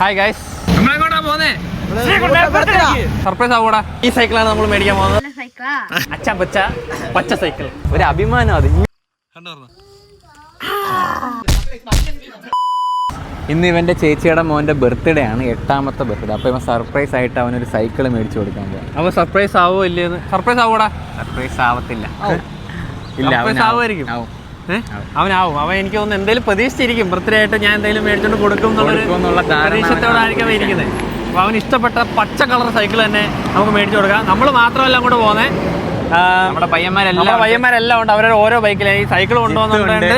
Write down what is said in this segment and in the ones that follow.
Hi guys നമ്മളെങ്ങോട്ടാ പോന്നേ? Surprise ആവൂടാ. ഈ സൈക്കിളാണ് നമ്മൾ മേടിക്കാൻ പോകുന്നത്. അച്ഛ പച്ച പച്ച സൈക്കിൾ ഒരു അഭിമാനം അത്. ഇന്ന് ഇവന്റെ ചേച്ചിയുടെ മോന്റെ ബർത്ത്ഡേ ആണ്. എട്ടാമത്തെ ബർത്ത്ഡേ അപ്പൊ ഇവൻ സർപ്രൈസ് ആയിട്ട് അവനൊരു സൈക്കിൾ മേടിച്ചു കൊടുക്കാൻ പോകും അവ സർപ്രൈസ് ആവോ ഇല്ലേന്ന് സർപ്രൈസ് ആവൂടാ. സർപ്രൈസ് ആവത്തില്ല. ഇല്ല സർപ്രൈസ്. ആവുമായിരിക്കും. ആവും. അവനാവും. അവൻ എനിക്ക് തോന്നുന്നു എന്തെങ്കിലും പ്രതീക്ഷിച്ചിരിക്കും. ബർത്ത്ഡേ ആയിട്ട് ഞാൻ എന്തെങ്കിലും മേടിച്ചോണ്ട് കൊടുക്കും എന്നുള്ള പ്രതീക്ഷത്തോടായിരിക്കും ഇരിക്കുന്നത്. അപ്പൊ അവന് ഇഷ്ടപ്പെട്ട പച്ച കളർ സൈക്കിൾ തന്നെ നമുക്ക് മേടിച്ചു കൊടുക്കാം. നമ്മൾ മാത്രമല്ല അങ്ങോട്ട് പോകുന്നേ. നമ്മുടെ പയ്യന്മാരെല്ലാം പയ്യന്മാരെല്ലാം ഉണ്ട്. അവരുടെ ഓരോ ബൈക്കിലായി സൈക്കിൾ കൊണ്ടുപോകുന്നുണ്ട്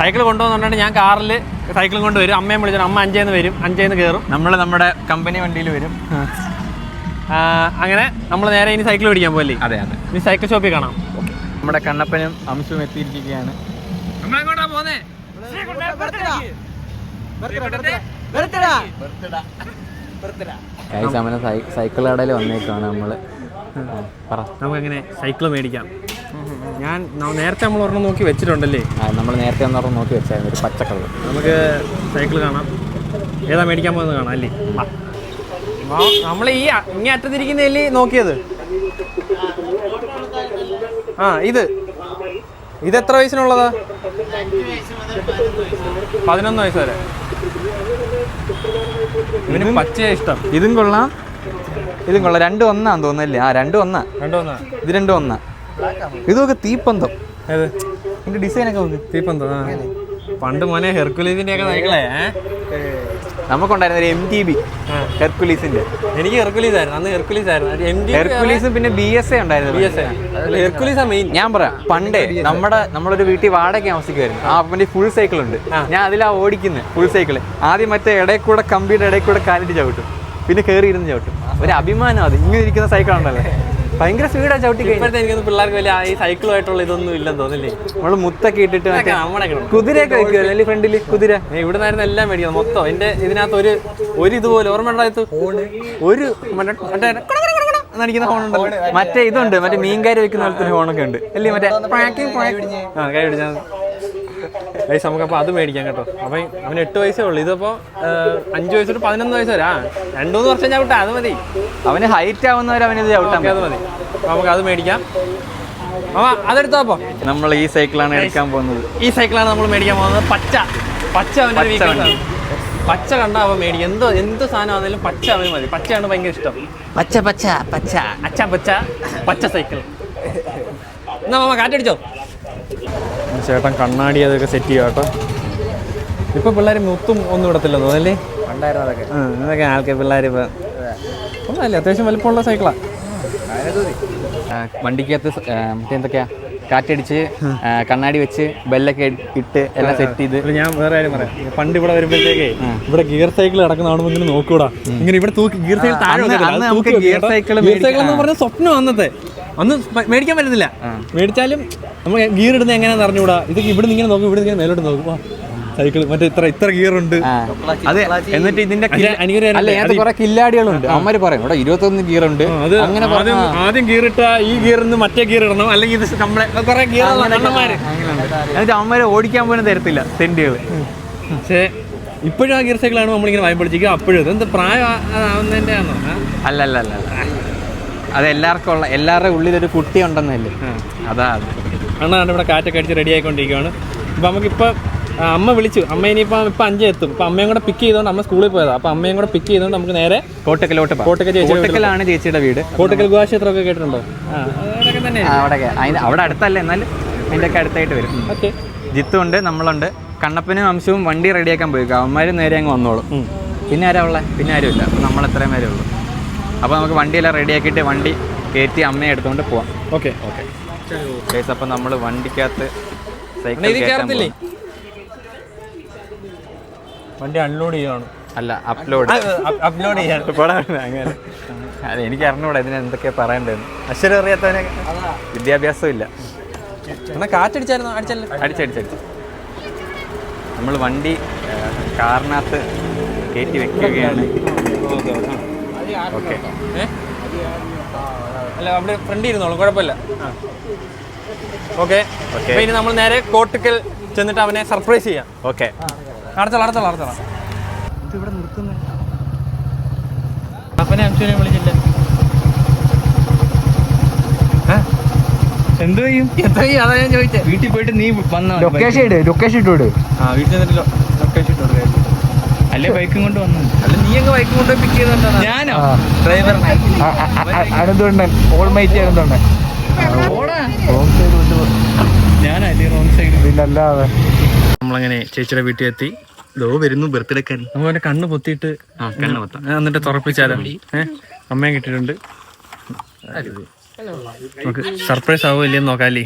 സൈക്കിൾ കൊണ്ടുപോകുന്നുണ്ട് ഞാൻ കാറിൽ സൈക്കിളും കൊണ്ടുവരും അമ്മയെ വിളിച്ചിട്ട് അമ്മ അഞ്ചേന്ന് വരും. അഞ്ചേന്ന് കയറും. നമ്മൾ നമ്മുടെ കമ്പനി വണ്ടിയിൽ വരും. അങ്ങനെ നമ്മൾ നേരെ ഇനി സൈക്കിൾ പിടിക്കാൻ പോകല്ലേ അതെ അതെ. ഇനി സൈക്കിൾ ഷോപ്പിൽ കാണാം. നമ്മുടെ കണ്ണപ്പനും അംശവും എത്തിയിരിക്കുകയാണ്. സൈക്കിൾ കടയിൽ വന്നേക്കാണ് നമ്മൾ. പറ. നമുക്കെങ്ങനെ സൈക്കിൾ മേടിക്കാം. ഞാൻ നേരത്തെ നമ്മൾ ഒരെണ്ണം നോക്കി വെച്ചിട്ടുണ്ടല്ലേ? നമ്മൾ നേരത്തെ ഒന്ന് നോക്കി വെച്ചായിരുന്നു ഒരു പച്ച കളർ നമുക്ക് സൈക്കിൾ കാണാം. ഏതാ മേടിക്കാൻ പോകുന്നത് കാണാം അല്ലേ? നമ്മൾ ഈ ഇങ്ങനെ അറ്റത്തിരിക്കുന്നതല്ലേ നോക്കിയത്? ആ ഇത്. ഇത് എത്ര വയസ്സിനുള്ളതാ? പതിനൊന്ന് വയസ്സ് വരെ. ഇവന് പച്ചയാ ഇഷ്ടം. ഇതും കൊള്ളാം. ഇതും കൊള്ളാം. രണ്ടും ഒന്നാന്ന് തോന്നുന്നല്ലേ? ആ രണ്ടും ഒന്നാ. രണ്ടോന്നാ ഇത് രണ്ടും ഒന്നാ. ഇതൊക്കെ തീപ്പന്തം. ഇതിന്റെ ഡിസൈൻ ഒക്കെ തീപ്പന്തം പണ്ട് മോനെ ഹെർക്കുലീസിന്റെ ഒക്കെ സൈക്കിളേ ഏ? നമുക്കുണ്ടായിരുന്ന ഒരു എം ടി ബി ഹെർക്കുലീസിന്റെ. എനിക്ക് ഹെർക്കുലീസ് ആയിരുന്നു അന്ന് ഹെർക്കുലീസ് ആയിരുന്നു എം ഡി ഹെർക്കുലീസും പിന്നെ ബി എസ് എ ഉണ്ടായിരുന്നു. ഹെർക്കുലീസാ. മെയിൻ ഞാൻ പറയാം പണ്ടേ നമ്മുടെ നമ്മളൊരു വീട്ടിൽ വാടക താമസിക്കുമായിരുന്നു ആ. അപ്പന്റെ ഫുൾ സൈക്കിൾ ഉണ്ട്. ഞാൻ അതിലാ ഓടിക്കുന്നത് ഫുൾ സൈക്കിൾ ആദ്യം മറ്റേ ഇടയിൽ കൂടെ കമ്പിയുടെ ഇടയിൽ കൂടെ കാലിട്ട് ചവിട്ടും. പിന്നെ കയറി ഇരുന്ന് ചവിട്ടും. ഒരു അഭിമാനം അത്. ഇങ്ങനെ ഇരിക്കുന്ന സൈക്കിൾ ഉണ്ടല്ലോ ഭയങ്കര സ്പീഡാ ചവിട്ടി കഴിഞ്ഞു. ഇപ്പോഴത്തെ എനിക്ക് പിള്ളേർക്ക് വലിയ ഈ സൈക്കിളുമായിട്ടുള്ള ഇതൊന്നും ഇല്ലെന്ന് തോന്നില്ലേ നമ്മൾ മുത്തൊക്കെ ഇട്ടിട്ട് കുതിരയൊക്കെ വെക്കുമല്ലോ അല്ലേ ഫ്രണ്ടിൽ? കുതിര. ഇവിടെ നിന്നായിരുന്നു എല്ലാം മേടിക്കുന്നത്. മൊത്തം എന്റെ ഇതിനകത്ത് ഒരു ഒരു ഇതുപോലെ ഓർമ്മ ഉണ്ടായത് ഒരു മറ്റേ മറ്റേ ഇതുണ്ട്. മറ്റേ മീൻകാരി വെക്കുന്ന പോലത്തെ ഫോണൊക്കെ ഉണ്ട്. അല്ലേ മറ്റേ കൈ പിടിച്ചാൽ ഗൈസ് നമുക്കപ്പോൾ അത് മേടിക്കാം കേട്ടോ. അപ്പം അവന് എട്ട് വയസ്സേ ഉള്ളൂ. ഇതിപ്പോൾ അഞ്ച് വയസ്സ് തൊട്ട് പതിനൊന്ന് വയസ്സ് വരെ. ആ രണ്ടു മൂന്ന് വർഷം ഞാൻ വിട്ടാ അത് മതി. അവന് ഹൈറ്റ് ആവുന്നവർ അവനിത് ചവിട്ടാൻ ഓക്കെ അത് മതി. അപ്പം നമുക്ക് അത് മേടിക്കാം. അമ്മ അതെടുത്തോ അപ്പോൾ നമ്മൾ ഈ സൈക്കിളാണ് എടുക്കാൻ പോകുന്നത്. ഈ സൈക്കിളാണ് നമ്മൾ മേടിക്കാൻ പോകുന്നത്. പച്ച. പച്ച അവന്റെ പച്ച vehicle വണ്ടി. ആണ്. പച്ച കണ്ട അവൻ മേടിക്കും. എന്തോ എന്ത് സാധനം ആണെങ്കിലും പച്ച അവന് മതി. പച്ചയാണ് ഭയങ്കര ഇഷ്ടം. പച്ച പച്ച പച്ച. അച്ഛ പച്ച. പച്ച സൈക്കിൾ എന്നാ മാമ കാറ്റടിച്ചോ? ചേട്ടൻ കണ്ണാടി അതൊക്കെ സെറ്റ് ചെയ്യാം കേട്ടോ. ഇപ്പൊ പിള്ളേർ മുത്തും ഒന്നും ഇടത്തില്ല തോന്നല്ലേ ഉണ്ടായിരുന്നു അതൊക്കെ. ആ, ഇതൊക്കെ ആൾക്കാർ പിള്ളേർ ഇപ്പൊ. ഒന്നല്ലേ അത്യാവശ്യം വലിപ്പമുള്ള സൈക്കിളാ വണ്ടിക്കകത്ത് മറ്റേ എന്തൊക്കെയാ? കാറ്റടിച്ച് കണ്ണാടി വെച്ച് ബെല്ലൊക്കെ ഇട്ട് എല്ലാം സെറ്റ് ചെയ്ത്. ഞാൻ വേറെ കാര്യം പറയാം. പണ്ട് ഇവിടെ വരുമ്പോഴത്തേക്കേ ഇവിടെ ഗിയർ സൈക്കിൾ കിടക്കുന്ന കാണുമ്പോൾ ഇങ്ങനെ നോക്കൂടാ. ഇങ്ങനെ ഇവിടെ തൂക്കി ഗിയർ സൈക്കിൾ താഴെ എന്ന് പറഞ്ഞ സ്വപ്നം അന്നത്തെ. അന്ന് മ- മേടിക്കാൻ പറ്റുന്നില്ല മേടിച്ചാലും നമ്മൾ ഗിയർ ഇടുന്ന എങ്ങനെയാണെന്ന് അറിഞ്ഞുകൂടാ? ഇതൊക്കെ ഇവിടെ ഇങ്ങനെ നോക്കും ഇവിടെ ഇങ്ങനെ മേലോട്ട് നോക്കും. സൈക്കിൾ മറ്റേ ഇത്ര ഇത്ര ഗിയർ ഉണ്ട്. അതെ എന്നിട്ട് ഇതിന്റെ കുറെ കില്ലാടികളുണ്ട്. അമ്മര് പറയും ഇവിടെ ഇരുപത്തൊന്ന് ഗിയർ ഉണ്ട്. അങ്ങനെ ആദ്യം ഗിയർ ഇട്ട ഈ ഗിയർ നിന്ന് മറ്റേ ഗിയർ ഇടണം. അല്ലെങ്കിൽ ഇത് നമ്മളെ കുറെ ഗിയർ അണ്ണന്മാര്. എന്നിട്ട് അമ്മര് ഓടിക്കാൻ പോലും തരത്തില്ല തെണ്ടികൾ പക്ഷേ ഇപ്പോഴും ആ ഗിയർ സൈക്കിളാണ് നമ്മളിങ്ങനെ വായ്പ പഠിച്ചിരിക്കുക അപ്പോഴും. ഇത് എന്ത് പ്രായം ആ- ആവുന്നതിന്റെ ആണോ അല്ല അല്ല അല്ല അല്ല. അത് എല്ലാവർക്കും ഉള്ള എല്ലാവരുടെ ഉള്ളിൽ ഒരു കുട്ടി ഉണ്ടെന്നല്ലേ അതാ. അണ്ണാണ് ഇവിടെ കാറ്റൊക്കെ അടിച്ച് റെഡി ആയിക്കൊണ്ടിരിക്കുകയാണ് അപ്പം നമുക്കിപ്പോൾ അമ്മ വിളിച്ചു. അമ്മ ഇനിയിപ്പോൾ ഇപ്പം അഞ്ച് എത്തും. അപ്പം അമ്മയും കൂടെ പിക്ക് ചെയ്തുകൊണ്ട് അമ്മ സ്കൂളിൽ പോയതാണ് അപ്പം അമ്മയും കൂടെ പിക്ക് ചെയ്തുകൊണ്ട് നമുക്ക് നേരെ കോട്ടക്കലോട്ട്. കോട്ടക്കൽ കോട്ടക്കലാണ് ചേച്ചിയുടെ വീട്. കോട്ടക്കൽ ഗുഹാക്ഷേത്രമൊക്കെ കേട്ടിട്ടുണ്ടോ? അവിടെ അവിടെ അടുത്തല്ല? എന്നാലും അതിന്റെ ഒക്കെ അടുത്തായിട്ട് വരും. ഓക്കെ. ജിത്തുണ്ട് നമ്മളുണ്ട്. കണ്ണപ്പനും അംശവും വണ്ടി റെഡിയാക്കാൻ പോയി. അവന്മാർ നേരെ അങ്ങ് വന്നോളും. പിന്നെ ആരാ ഉള്ളത് പിന്നെ ആരും ഇല്ല നമ്മൾ എത്രയും പേരേ ഉള്ളൂ. അപ്പോൾ നമുക്ക് വണ്ടിയെല്ലാം റെഡിയാക്കിയിട്ട് വണ്ടി കയറ്റി അമ്മയെ എടുത്തുകൊണ്ട് പോവാം. ഓക്കെ. ഓക്കെ. കേസ് അപ്പം നമ്മൾ വണ്ടിക്കകത്ത് സൈക്കിൾ. വണ്ടി അൺലോഡ് ചെയ്യുകയാണ് അല്ല അപ്ലോഡ് അപ്ലോഡ് ചെയ്യാണ് അങ്ങനെ. അതെ എനിക്ക് അറിഞ്ഞൂടാ ഇതിന് എന്തൊക്കെയാ പറയണ്ടെന്ന് അക്ഷരം അറിയാത്തവനെ വിദ്യാഭ്യാസം ഇല്ല. കാറ്റടിച്ചായിരുന്നു? അടിച്ചല്ലേ? അടിച്ചടിച്ചടിച്ച് നമ്മൾ വണ്ടി കാറിനകത്ത് കയറ്റി വെക്കുകയാണ്. ഓക്കെ? അല്ല അവിടെ ഫ്രണ്ട് ഇരുന്നോളൂ കുഴപ്പമില്ല. ഓക്കെ. ഇനി നമ്മൾ നേരെ കോട്ടക്കൽ ചെന്നിട്ട് അവനെ സർപ്രൈസ് ചെയ്യാം. ഓക്കെ. നടത്തോളാം നടത്തോളാം നടത്തോളാം ഇവിടെ നിർത്തുന്നത് അപ്പനെ അംശുവിനെ വിളിച്ചില്ല എന്ത് ചെയ്യും? എത്ര ചെയ്യും? അതാ ഞാൻ ചോദിച്ചേ. വീട്ടിൽ പോയിട്ട് നീ വന്നോ? ലൊക്കേഷൻ ഇട് ലൊക്കേഷൻ ഇട്ടു ആ വീട്ടിൽ കൊടുക്കാം അല്ലേ ബൈക്കും കൊണ്ട് വന്നു? അല്ല നീ അങ്ങ് ബൈക്ക് കൊണ്ട് പിക്ക് ചെയ്തോണ്ടാ ഞാനോ? ഡ്രൈവർ ഡ്രൈവറിനെ അനന്തുണ്ടൻ ഓൾമൈറ്റ് അനന്തുണ്ടൻ. റോങ് സൈഡ് വിട്ട് പോ- ഞാനല്ലേ റോങ് സൈഡ് പിന്നല്ലാതെ നമ്മളങ്ങനെ ചേച്ചിയുടെ വീട്ടിൽ എത്തി ലോ വരുന്നു ബർത്ത്ഡേക്കാരൻ. നമുക്ക് അവന്റെ കണ്ണ് പൊത്തിയിട്ട് കണ്ണ് പൊത്താം. എന്നിട്ട് തുറപ്പിച്ചാലോ. അമ്മയും കിട്ടിയിട്ടുണ്ട്. നമുക്ക് സർപ്രൈസ് ആവുമല്ലേ നോക്കാല്ലേ?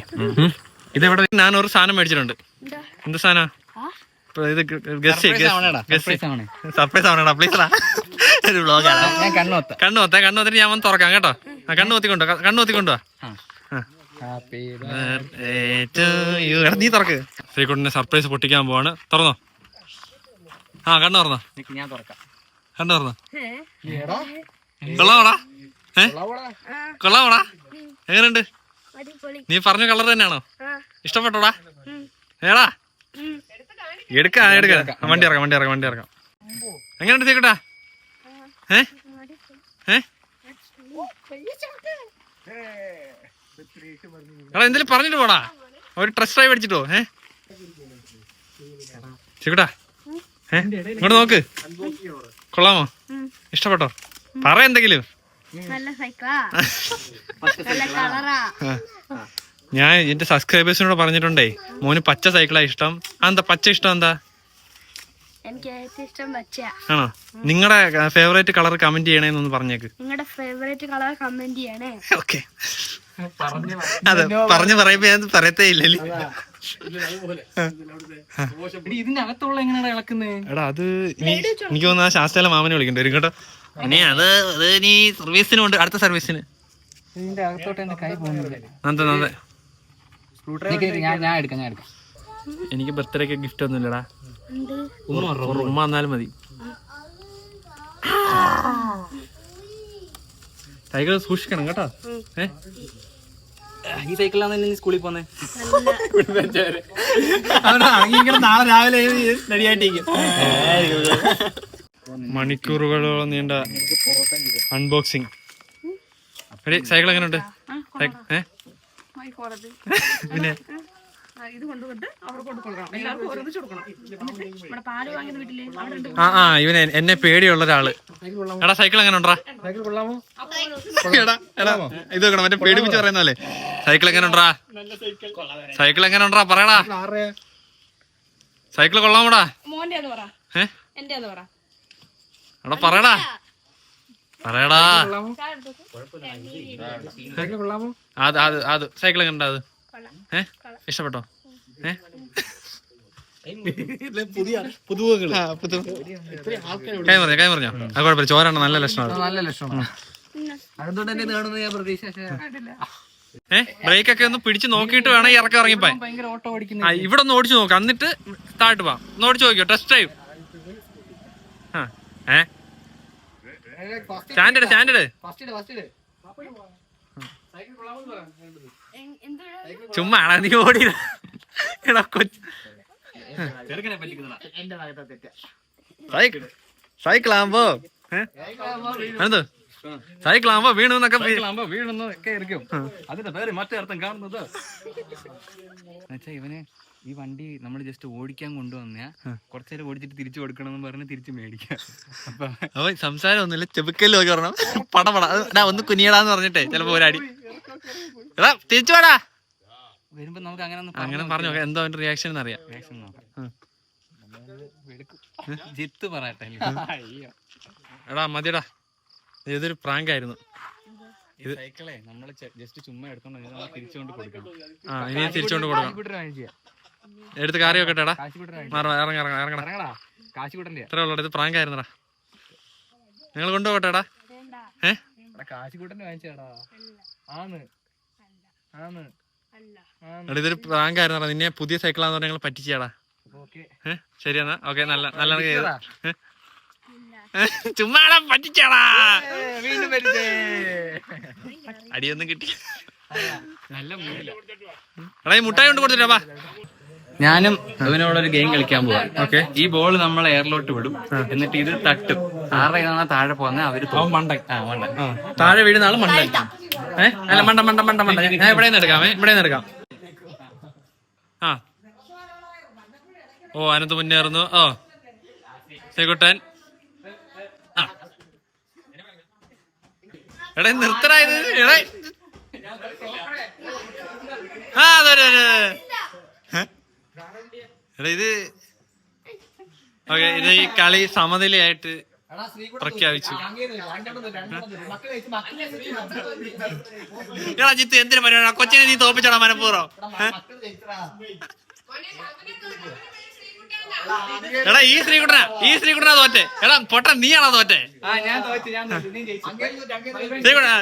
ഇതെവിടെ? ഞാൻ ഒരു സാധനം മേടിച്ചിട്ടുണ്ട്. എന്ത് സാധന? സർപ്രൈസ് ആവണടാ ഒരു വ്ളോഗാണ് ഞാൻ ഞാൻ വന്ന് തുറക്കാം കേട്ടോ. ആ കണ്ണു മൊത്തിക്കൊണ്ടോ കണ്ണു മൊത്തിക്കൊണ്ടോ ഹാപ്പി നീ തുറക്ക്. ശ്രീകുട്ടന്റെ സർപ്രൈസ് പൊട്ടിക്കാൻ പോവാണ്. തുറന്നോ? ആ കണ്ണു തുറന്നോ? ഞാൻ തുറക്കാം. കണ്ണു തുറന്നോ? കൊള്ളാവടാ? ഏ? കൊള്ളാമോടാ എങ്ങനെയുണ്ട്? നീ പറഞ്ഞ കളർ തന്നെയാണോ? ഇഷ്ടപ്പെട്ടോടാ? ഏടാ എടുക്കാം എടുക്കാം. വണ്ടി ഇറക്കാം വണ്ടി ഇറക്കാം വണ്ടി ഇറക്കാം. എങ്ങനെയുണ്ട് സീക്കട്ടാ ഏ? ഏ? എടാ എന്തെങ്കിലും പറഞ്ഞിട്ട് പോടാ. ഒരു ട്രസ്റ്റ് ഡ്രൈവ് അടിച്ചിട്ടോ ഏ? ചിക്കട്ടാ ഏ? ഇങ്ങോട്ട് നോക്ക്. കൊള്ളാമോ? ഇഷ്ടപ്പെട്ടോ? പറ എന്തെങ്കിലും. ഞാൻ എന്റെ സബ്സ്ക്രൈബേഴ്സിനോട് പറഞ്ഞിട്ടുണ്ടേ മോന് പച്ച സൈക്കിളാ ഇഷ്ടം. എന്താ പച്ച ഇഷ്ടം എന്താ? എനിക്ക് ഏറ്റവും ഇഷ്ടം പച്ച ആണോ? നിങ്ങളുടെ ഫേവറേറ്റ് കളർ കമന്റ് ചെയ്യണേന്നൊന്ന് പറഞ്ഞേക്ക്. നിങ്ങളുടെ ഫേവറേറ്റ് കളർ കമന്റ് ചെയ്യണേ. ഓക്കെ. അതെ പറഞ്ഞു പറയുമ്പോ ഞാൻ പറയത്തേ ഇല്ലല്ലേ എടാ അത് എനിക്ക് തോന്നുന്നു ആ ശാസ്ത്രയിലെ മാമനെ വിളിക്കണ്ട ഒരു കേട്ടോ. ഇനി അത് അത് ഇനി സർവീസിനണ്ട് അടുത്ത സർവീസിന് ഇതിന്റെ അകത്തോട്ട് എന്റെ കൈ പോകുന്നില്ല നന്ദ നന്ദ. ഞാൻ ഞാൻ എടുക്കാം ഞാൻ എടുക്കാം. എനിക്ക് ബർത്ത്ഡേക്ക് ഗിഫ്റ്റ് ഒന്നും ഇല്ലടാ ഉമ്മ വന്നാലും മതി. സൈക്കിൾ സൂക്ഷിക്കണം കേട്ടോ. ഏ? ഈ സൈക്കിളാണ് നീ സ്കൂളിൽ പോന്നെ? നാളെ രാവിലെ റെഡിയായിട്ടിരിക്കും മണിക്കൂറുകളോളം നീണ്ട അൺബോക്സിങ് സൈക്കിൾ എങ്ങനെയുണ്ട് സൈക്കിൾ- പിന്നെ? ഇത് കൊണ്ടുപോയിട്ട് അവർക്ക് കൊണ്ട് കൊടുക്കണം. എല്ലാവർക്കും കൊടുക്കണം. ഇവിടെ പാൽ വാങ്ങിയത് വീട്ടിൽ. ആ ആ ഇവനെ എന്നെ പേടിയുള്ള ഒരാൾ. എടാ സൈക്കിൾ എങ്ങനെ ഉണ്ടാ എടാ എടാ ഇത് വെക്കണം മറ്റേ പേടിപ്പിച്ച് പറയുന്നല്ലേ സൈക്കിൾ എങ്ങനെ ഉണ്ടാ സൈക്കിൾ എങ്ങനെ ഉണ്ടാ പറയടാ. സൈക്കിൾ കൊള്ളാമോടാ? മോന്റെ അത് പറ. ഏ? എന്റെ അത് പറ. എടാ പറയടാ. പറയടാ. അത് അത് അത്. സൈക്കിൾ എങ്ങനെ അത്. ഏ? ഇഷ്ടപ്പെട്ടോ? ഏ? ആ, പുതു- കൈ പറഞ്ഞോ കൈ പറഞ്ഞോ അത് കുഴപ്പമില്ല. ചോരാണ് നല്ല ലക്ഷണമാണ്. നല്ല ലക്ഷണം അതുകൊണ്ട് തന്നെ കാണുന്നത് ഞാൻ പ്രതീക്ഷ ഏ? ബ്രേക്ക് ഒക്കെ ഒന്ന് പിടിച്ച് നോക്കിയിട്ട് വേണം ഇറക്കി ഇറങ്ങിപ്പോ ഇവിടെ ഒന്ന് ഓടിച്ചു നോക്കാം. എന്നിട്ട് താഴ്ത്ത് പോവാം ഒന്ന് ഓടിച്ചു നോക്കിയോ ടെസ്റ്റ് ഡ്രൈവ്. ആ ഏ? Standard standard. ഫസ്റ്റ് ഫസ്റ്റ് എന്ത് ചുമ്മാ നീ ഓടി എടാ കൊച്ചു എന്ത് സൈക്കിൾ ആകുമ്പോ വീണു എന്നൊക്കെ പി- സൈക്കിളാകുമ്പോ വീഴുന്നു ഒക്കെ ഇരിക്കും. അതിന്റെ പേര് മറ്റേ അർത്ഥം കാണുന്നത്. ഇവന് ഈ വണ്ടി നമ്മൾ ജസ്റ്റ് ഓടിക്കാൻ കൊണ്ടുവന്ന കുറച്ചേരം ഓടിച്ചിട്ട് തിരിച്ചു കൊടുക്കണം എന്ന് പറഞ്ഞ് തിരിച്ചു മേടിക്കാം. അപ്പൊ സംസാരം ഒന്നുമില്ല. ചെബുക്കല്ലോ പറഞ്ഞു പടപട ഒന്ന് കുനിയടാന്ന് പറഞ്ഞിട്ടേ ചിലപ്പോ ഒരാടി. എടാ തിരിച്ചു വാടാ. വരുമ്പോ നമുക്ക് അങ്ങനെ അങ്ങനെ പറഞ്ഞു എന്തോ അവന്റെ റിയാക്ഷൻ അറിയാം. റിയാക്ഷൻ നോക്കാം. ജിത്ത് പറയട്ടെ. എടാ മതിയടാ. ഇതൊരു പ്രാങ്ക് ആയിരുന്നു. സൈക്കിളെ നമ്മൾ ജസ്റ്റ് ചുമ്മാ എടുത്തോണ്ട് നമ്മൾ തിരിച്ചുകൊണ്ട് കൊടുക്കണം. ആ ഇനി തിരിച്ചോണ്ട് കൊടുക്കണം. എടുത്ത് കാറി വെക്കട്ടെടാ ഇറങ്ങ ഇറങ്ങ ഇറങ്ങടാ. ഇത്ര ഇത് പ്രാങ്ക് ആയിരുന്നടാ നിങ്ങൾ കൊണ്ടുപോകട്ടെടാ. ഏ? ഇതൊരു പ്രാങ്ക് ആയിരുന്നടാ നിന്നെ പുതിയ സൈക്കിളാന്ന് പറഞ്ഞാൽ ഞങ്ങൾ പറ്റിച്ചാടാ. ഓക്കെ. ഏ? ശരി എന്നാ. ഓക്കെ നല്ല നല്ല ചുമ്മാ പറ്റിച്ചേടാ ചുമ്മാടാ പറ്റിച്ചാടാ. അടിയൊന്നും കിട്ടി. നല്ല മുട്ടായി കൊണ്ട് കൊടുത്തിട്ടാ ഞാനും അവനോടൊരു ഗെയിം കളിക്കാൻ പോവാം. ഓക്കെ ഈ ബോൾ നമ്മൾ എയറിലോട്ട് വിടും. എന്നിട്ട് ഇത് തട്ടും. ആരുടെ താഴെ പോകുന്നത് അവർ മണ്ട മണ്ടൻ. ആ, താഴെ വീഴുന്ന ആൾ മണ്ടൻ. ഏഹ് അല്ല മണ്ട മണ്ട മണ്ട മണ്ട ഞാൻ ഇവിടെ നിന്ന് എടുക്കാമേ ഇവിടെ നിന്ന് എടുക്കാം. ആ. ഓ അനന്ത് മുന്നേറുന്നു ഓ. ശ്രീകുട്ടൻ. എടേ നിർത്തടാ ഇത്. എടേ. ആ അതെ അതെ അതെ ഹെ? എടാ ഇത് ഓക്കെ ഇത് ഈ കളി സമനിലയായിട്ട് പ്രഖ്യാപിച്ചു. എടാ ജിത്ത് എന്തിനു പരിപാടി കൊച്ചിനെ നീ തോപ്പിച്ചടാ മനഃപൂർവം? എടാ ഈ ശ്രീകുട്ടനാ ഈ ശ്രീകുട്ടനാ തോറ്റെ. എടാ പൊട്ട നീയാണോ തോറ്റെ? ശ്രീകുട്ടനാ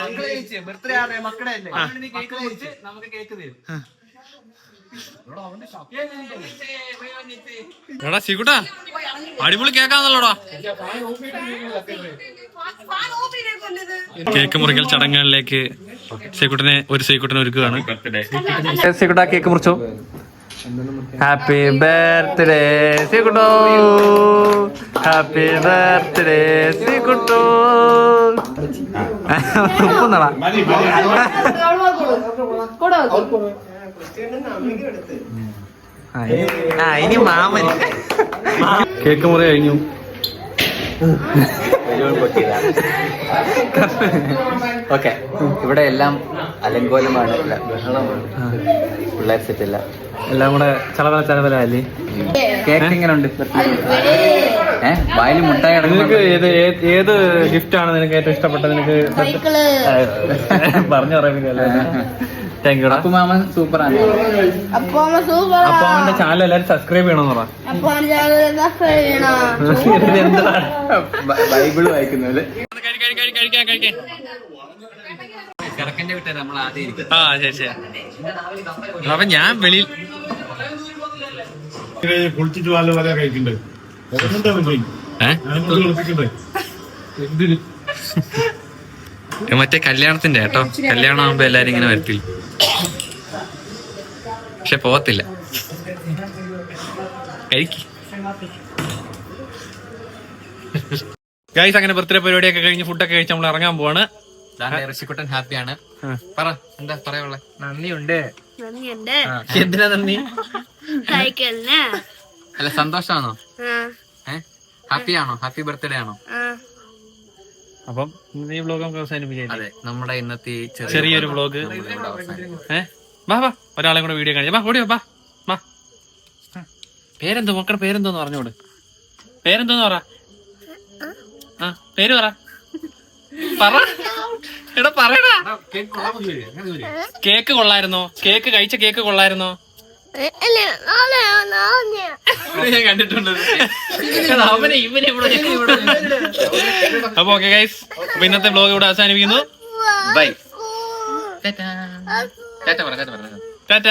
എടാ ശ്രീകുട്ടാ അടിപൊളി കേക്കാന്നല്ലോടാ. കേക്ക് മുറിക്കൽ ചടങ്ങുകളിലേക്ക് ശ്രീകുട്ടനെ ഒരു ശ്രീകുട്ടനെ ഒരുക്കുകയാണ്. ശ്രീകുട്ട കേക്ക് മുറിച്ചോ? ഹാപ്പി ബർത്ത്ഡേ ശ്രീകുട്ടോ ഹാപ്പി ബർത്ത്ഡേ ശ്രീകുട്ടോ ഉപ്പുന്നടാ. ഇനി- മാമന് കേക്ക് മുറി കഴിഞ്ഞു. ഓക്കെ. ഇവിടെ എല്ലാം അലങ്കോലമാണ്. അല്ല ബഹളമാണ്. പിള്ളേർ സെറ്റല്ല. എല്ലാം കൂടെ ചളവല ചളവല അല്ലേ? കേക്ക് എങ്ങനെ ഉണ്ട് ഏ വായിൽ മുട്ടായി നിനക്ക് ഏത് ഏത് ഏത് ഗിഫ്റ്റ് ആണ് നിനക്ക് ഏറ്റവും ഇഷ്ടപ്പെട്ടത്? നിനക്ക് പറഞ്ഞു പറയുന്നില്ല അപ്പുമാമൻ സൂപ്പർ അപ്പൊ അവന്റെ ചാനൽ എല്ലാരും സബ്സ്ക്രൈബ് ചെയ്യണമെന്ന് പറ. അപ്പൊ ചെയ്യണം? ബൈബിൾ വായിക്കുന്നത് നമ്മൾ ആദ്യം ഇരിക്കും. ആ ശരി ശരി. അപ്പൊ ഞാൻ വെളിയിൽ കുളിച്ചിട്ട് വാൽ വരെ മറ്റേ കല്യാണത്തിന്റെ കേട്ടോ. കല്യാണം ആകുമ്പോ എല്ലാരും ഇങ്ങനെ വരത്തില്ല? പക്ഷെ പോകത്തില്ല. കഴിക്ക്. ഗൈസ് അങ്ങനെ ബർത്ത്ഡേ പരിപാടിയൊക്കെ കഴിഞ്ഞ് ഫുഡൊക്കെ കഴിച്ച് നമ്മൾ ഇറങ്ങാൻ പോവാണ്. ഋഷിക്കുട്ടൻ ഹാപ്പിയാണ്. പറ എന്താ പറയാനുള്ള? നന്ദിയുണ്ട്. എന്തിനാ നന്ദി? സൈക്കിളിന് അല്ല സന്തോഷാണോ? ഹാപ്പി ആണോ ഹാപ്പി ബർത്ത്ഡേ ആണോ? അപ്പം ഈ വ്ലോഗ് നമുക്ക് അവസാനിപ്പിക്കാം അതെ നമ്മുടെ ഇന്നത്തെ ചെറിയൊരു വ്ലോഗ് നമ്മളിവിടെ അവസാനിപ്പിക്കും. ഏ? വാ വാ ഒരാളെ കൂടെ വീഡിയോ കാണിച്ചു വാ ഓടി വാ വാ. പേരെന്തോ മക്കളുടെ പേരെന്തോന്ന് പറഞ്ഞോട് പേരെന്തോന്ന് പറ. ആ പേര് പറ. പറ. എടാ പറയടാ. കേക്ക് കൊള്ളായിരുന്നോ? കേക്ക് കഴിച്ച കേക്ക് കൊള്ളായിരുന്നോ? ഞാൻ. കണ്ടിട്ടുണ്ട്. അവനെ ഇവനെ ഇവിടെ അപ്പൊ ഓക്കെ ഗൈസ് അപ്പൊ ഇന്നത്തെ ബ്ലോഗ് ഇവിടെ അവസാനിപ്പിക്കുന്നു. ബൈ ആ ടാറ്റ